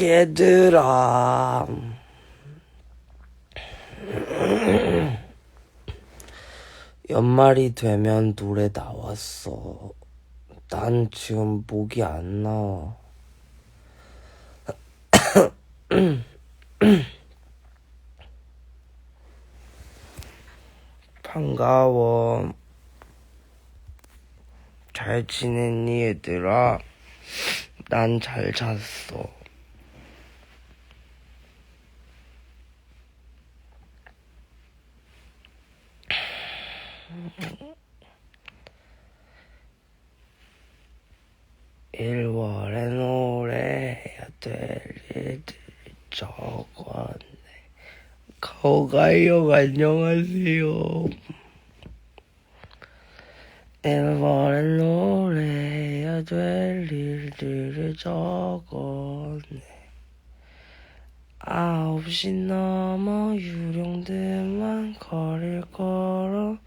얘들아. 연말이 되면 노래 나왔어. 난 지금 목이 안 나와. 반가워. 잘 지냈니, 얘들아? 난 잘 잤어. 일월에 노래해야 될 일들 적었네. 거가요, 안녕하세요. 일월에 노래해야 될 일들을 적었네. 아홉 시 넘어 유령들만 거릴 걸어.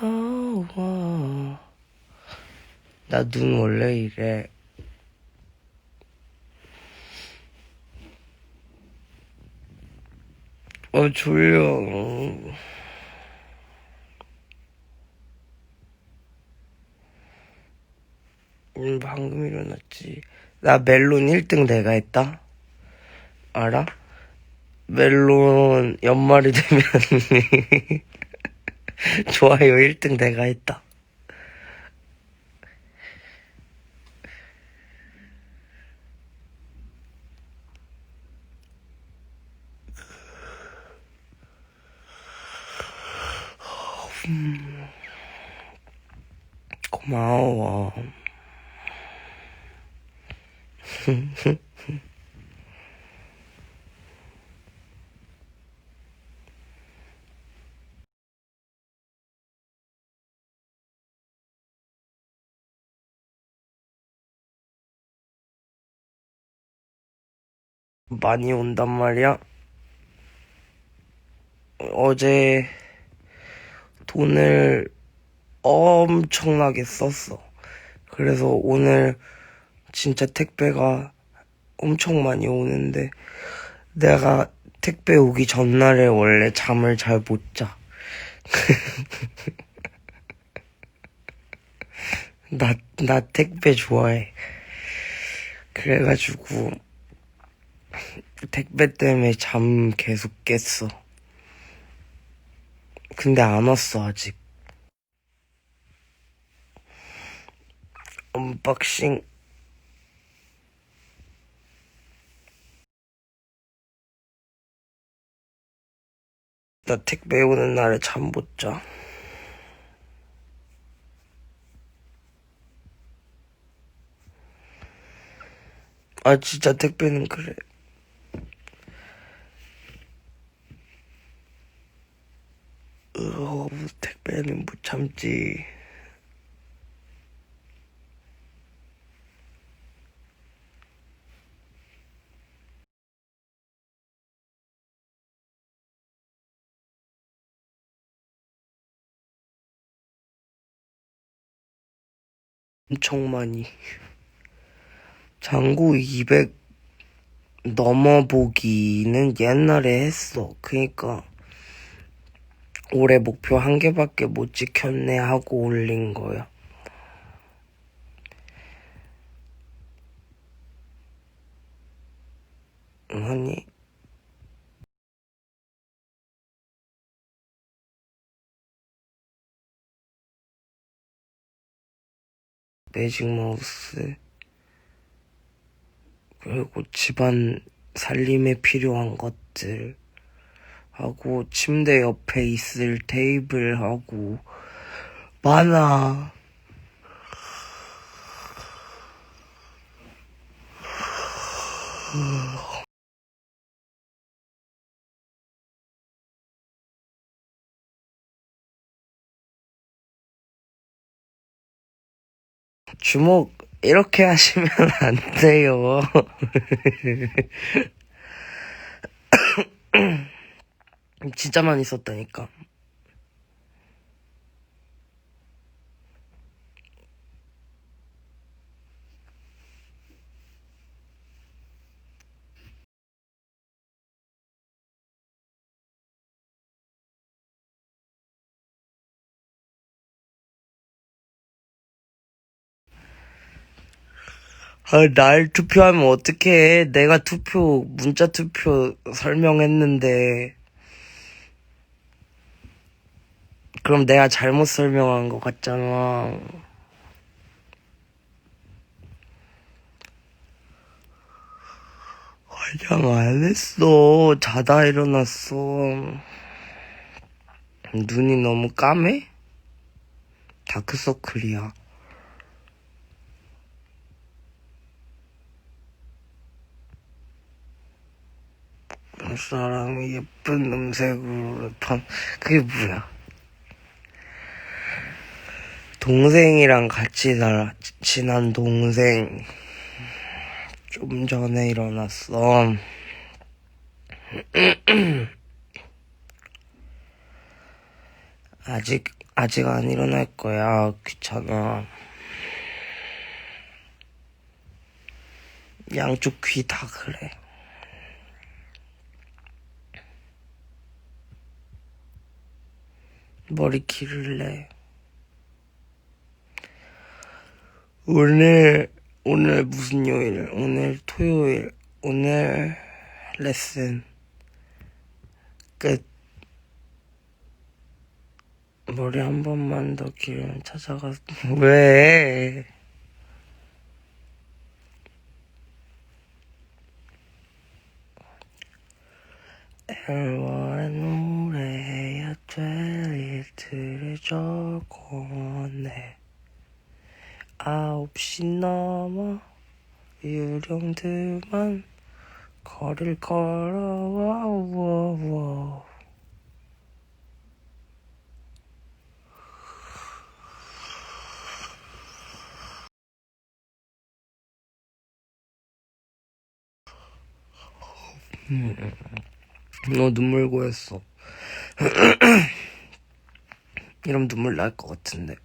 아우와. 나눈 원래 이래. 어, 졸려. 음, 방금 일어났지. 나 멜론 1등 내가 했다? 알아? 멜론 연말이 되면 좋아요 1등 내가 했다. 음, 고마워. 많이 온단 말이야. 어제 돈을 엄청나게 썼어. 그래서 오늘 진짜 택배가 엄청 많이 오는데 내가 택배 오기 전날에 원래 잠을 잘 못 자. 나, 나 택배 좋아해. 그래가지고 택배 때문에 잠 계속 깼어. 근데 안 왔어, 아직. 언박싱. 나 택배 오는 날에 잠 못 자. 아, 진짜 택배는 그래. 어, 택배는 못 참지. 엄청 많이. 장구 200 넘어보기는 옛날에 했어. 그니까. 올해 목표 한 개밖에 못 지켰네 하고 올린 거야. 응, 하니? 매직 마우스 그리고 집안 살림에 필요한 것들 하고 침대 옆에 있을 테이블 하고 많아. 주목 이렇게 하시면 안 돼요. 진짜 많이 썼다니까. 아, 날 투표하면 어떡해. 내가 투표, 문자 투표 설명했는데. 그럼 내가 잘못 설명한 것 같잖아. 화장 안 했어. 자다 일어났어. 눈이 너무 까매? 다크서클이야. 사람이 예쁜 음색으로 판 그게 뭐야? 동생이랑 같이 살 친한 동생 좀 전에 일어났어. 아직 아직 안 일어날 거야. 귀찮아. 양쪽 귀 다 그래. 머리 기를래. 오늘, 오늘 무슨 요일? 오늘 토요일. 오늘 레슨. 끝. 머리 한 번만 더 기르면 찾아가. 왜? 엘와의 노래야 될 일들을 적어내 아홉 시 넘어 유령들만 거리를 걸어와 워너 눈물 고였어. 이러면 눈물 날 것 같은데.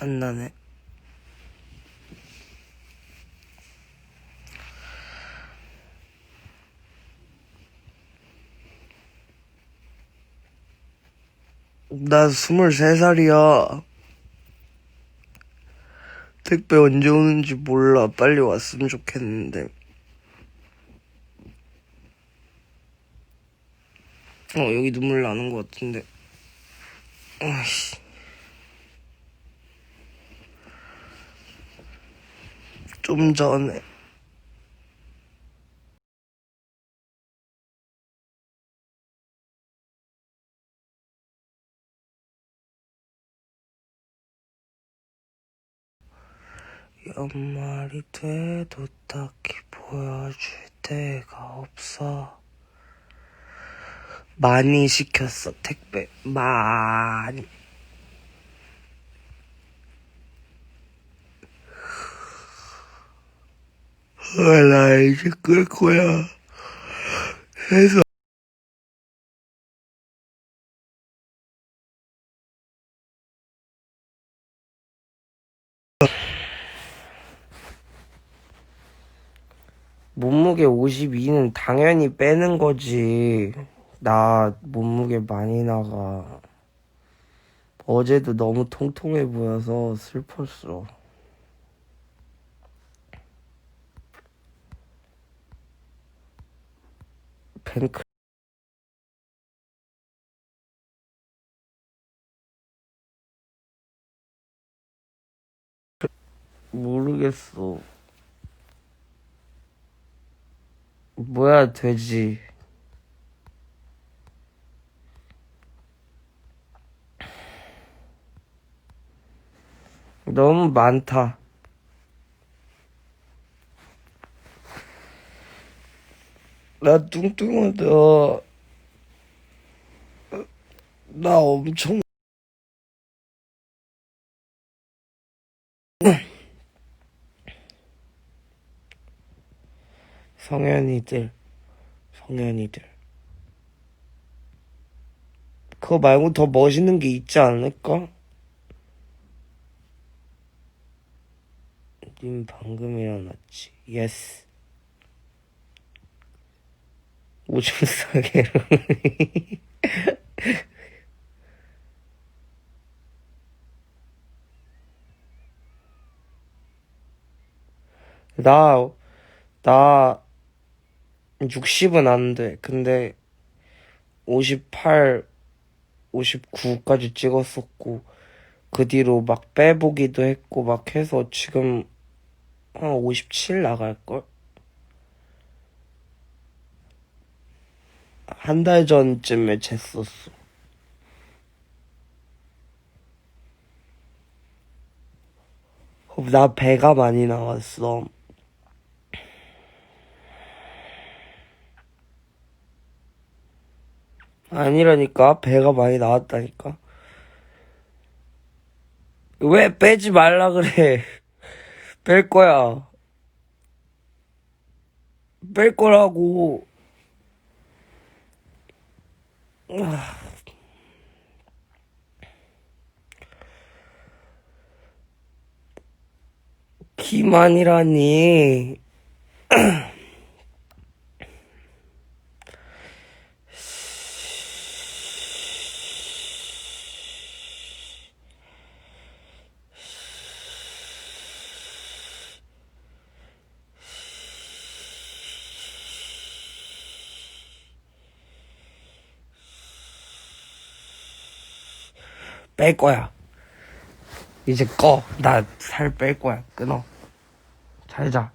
안 나네. 나 스물세 살이야. 택배 언제 오는지 몰라. 빨리 왔으면 좋겠는데. 어, 여기 눈물 나는 것 같은데. 아이씨. 좀 전에. 연말이 돼도 딱히 보여줄 데가 없어. 많이 시켰어, 택배. 많이. 아, 나 이제 끌 거야. 해서. 몸무게 52는 당연히 빼는 거지. 나 몸무게 많이 나가. 어제도 너무 통통해 보여서 슬펐어. 팬클 모르겠어. 뭐야 돼지. 너무 많다. 나 뚱뚱하다. 나 엄청 성현이들, 성현이들. 그거 말고 더 멋있는 게 있지 않을까? 님 방금 일어났지. 예스. 오줌 싸개로 나, 나, 60은 안 돼. 근데, 58, 59까지 찍었었고, 그 뒤로 막 빼보기도 했고, 막 해서 지금, 한 57 나갈걸? 한 달 전쯤에 쟀었어. 어, 나 배가 많이 나왔어. 아니라니까 배가 많이 나왔다니까. 왜 빼지 말라 그래? 뺄 거야. 뺄 거라고. 기만이라니. 뺄 거야. 이제 꺼. 나 살 뺄 거야. 끊어. 잘 자.